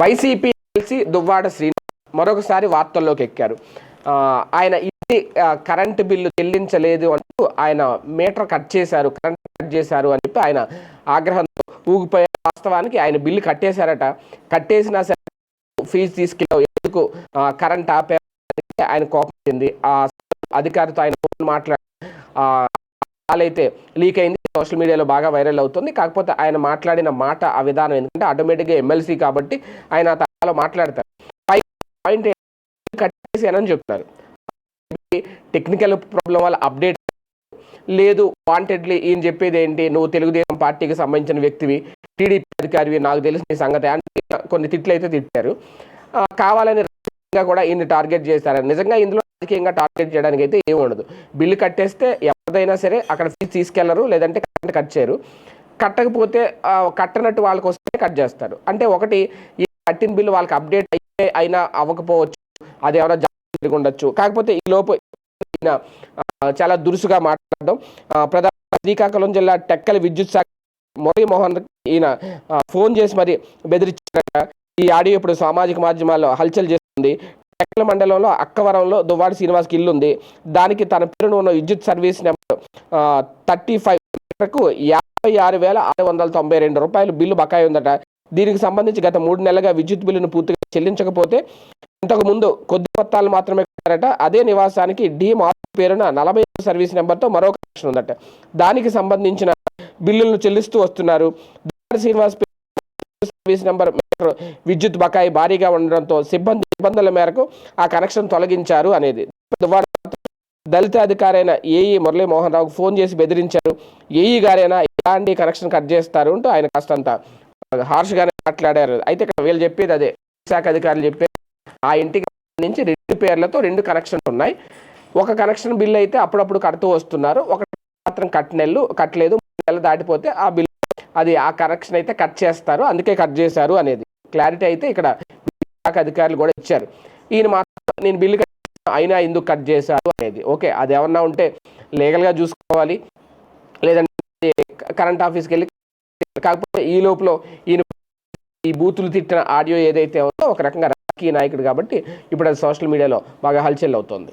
YCP LC Duvvada Srinivas మరొకసారి వార్తల్లోకి ఎక్కారు. ఆయన ఇంటి కరెంటు బిల్లు చెల్లించలేదు అంటూ ఆయన మీటర్ కట్ చేశారు కరెంట్ కట్ చేశారు అని చెప్పి ఆయన ఆగ్రహంతో ఊగిపోయారు. వాస్తవానికి ఆయన బిల్లు కట్టేశారట. కట్టేసినా సరే ఫీజు తీసుకెళ్ళావు ఎందుకు కరెంట్ ఆపే ఆయన కోపం వచ్చింది ఆ అధికారితో ఆయన ఫోన్ మాట్లాడి అయితే లీక్ అయింది. సోషల్ మీడియాలో బాగా వైరల్ అవుతుంది. కాకపోతే ఆయన మాట్లాడిన మాట ఆ విధానం ఎందుకంటే ఆటోమేటిక్గా ఎమ్మెల్సీ కాబట్టి ఆయన ఆ మాట్లాడతారు. పాయింట్ కట్టేసానని చెప్తున్నారు. టెక్నికల్ ప్రాబ్లం వల్ల అప్డేట్ లేదు. వాంటెడ్లీ ఈయన చెప్పేది ఏంటి? నువ్వు తెలుగుదేశం పార్టీకి సంబంధించిన వ్యక్తివి టీడీపీ అధికారివి నాకు తెలిసిన సంగతి అంటే కొన్ని తిట్లు అయితే తిట్టారు కావాలని కూడా ఈయన టార్గెట్ చేశారు. నిజంగా ఇందులో రాజకీయంగా టార్గెట్ చేయడానికి అయితే ఏమి ఉండదు. బిల్లు కట్టేస్తే ఎవరిదైనా సరే అక్కడ ఫీజు తీసుకెళ్ళరు లేదంటే కరెంట్ కట్ చేయరు. కట్టకపోతే కట్టనట్టు వాళ్ళకి వస్తే కట్ చేస్తారు. అంటే ఒకటి ఈ కట్టిన బిల్లు వాళ్ళకి అప్డేట్ అయితే అయినా అవ్వకపోవచ్చు. అది ఏమైనా జరిగి ఉండొచ్చు. కాకపోతే ఈ లోపు చాలా దురుసుగా మాట్లాడడం ప్రధాన శ్రీకాకుళం జిల్లా టెక్కల విద్యుత్ శాఖ మురళీమోహన్ ఈయన ఫోన్ చేసి మరి బెదిరించారట. ఈ ఆడియో ఇప్పుడు సామాజిక మాధ్యమాల్లో హల్చల్ చేస్తుంది. టెక్కల మండలంలో అక్కవరంలో దువ్వాడి శ్రీనివాస్కి ఇల్లు ఉంది. దానికి తన పేరును ఉన్న విద్యుత్ సర్వీస్ నెంబర్ థర్టీ ఫైవ్కు యాభై ఆరు వేల ఆరు వందల తొంభై రెండు రూపాయలు బిల్లు బకాయి ఉందట. దీనికి సంబంధించి గత మూడు నెలలుగా విద్యుత్ బిల్లును పూర్తిగా చెల్లించకపోతే ఇంతకుముందు కొద్ది మొత్తాలు మాత్రమే కట్టారట. అదే నివాసానికి డి మార్పు పేరున నలభై సర్వీస్ నెంబర్తో మరో కనెక్షన్ ఉందట. దానికి సంబంధించిన బిల్లులను చెల్లిస్తూ వస్తున్నారు. శ్రీనివాస్ సర్వీస్ నెంబర్ విద్యుత్ బకాయి భారీగా ఉండడంతో సిబ్బంది ఇబ్బందుల మేరకు ఆ కనెక్షన్ తొలగించారు అనేది. దళిత అధికారైన ఏఈ మురళీమోహన్ రావుకు ఫోన్ చేసి బెదిరించారు. ఏఈ గారైనా ఎలాంటి కనెక్షన్ కట్ చేస్తారు అంటూ ఆయన కాస్తంత హార్ష్గానే మాట్లాడారు. అయితే ఇక్కడ వీళ్ళు చెప్పేది అదే. శాఖ అధికారులు చెప్పేది ఆ ఇంటికి నుంచి రెండు పేర్లతో రెండు కనెక్షన్లు ఉన్నాయి. ఒక కనెక్షన్ బిల్ అయితే అప్పుడప్పుడు కడుతూ వస్తున్నారు. ఒక మాత్రం కట్ నెలలు కట్టలేదు. మూడు నెలలు దాటిపోతే ఆ బిల్ అది ఆ కనెక్షన్ అయితే కట్ చేస్తారు. అందుకే కట్ చేశారు అనేది. క్లారిటీ అయితే ఇక్కడ శాఖ అధికారులు కూడా ఇచ్చారు. ఈయన మాత్రం నేను బిల్లు కట్టాను, అయినా ఎందుకు కట్ చేశారు అనేది. ఓకే అది ఏమన్నా ఉంటే లీగల్గా చూసుకోవాలి. లేదంటే కరెంట్ ఆఫీస్కి వెళ్ళి కాకపోతే ఈ లోపల ఈయన ఈ బూతులు తిట్టిన ఆడియో ఏదైతే ఉందో ఒక రకంగా రాజకీయ నాయకుడు కాబట్టి ఇప్పుడు అది సోషల్ మీడియాలో బాగా హల్చల్ అవుతుంది.